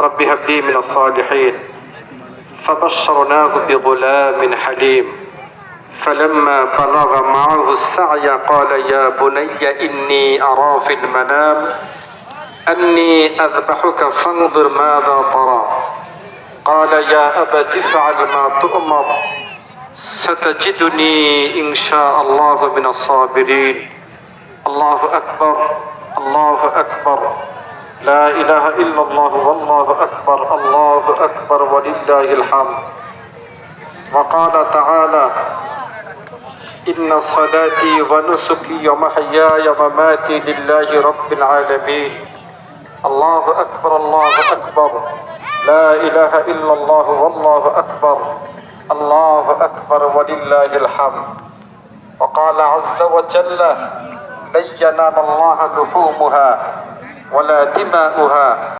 رب هب لي من الصالحين. فبشرناه بغلام حليم. فلما بلغ معه السعي قال يا بني إني أرى في المنام. أني أذبحك فانظر ماذا ترى. قال يا أبت افعل ما تؤمر. ستجدني إن شاء الله من الصابرين. الله أكبر الله أكبر. لا إله إلا الله والله أكبر الله أكبر ولله الحمد. وقال تعالى إن صلاتي ونسكي ومحياي ومماتي لله رب العالمين. الله أكبر الله أكبر. لا إله إلا الله والله أكبر. الله أكبر ولله الحمد. وقال عز وجل لن ينال الله لحومها. ولا دماؤها.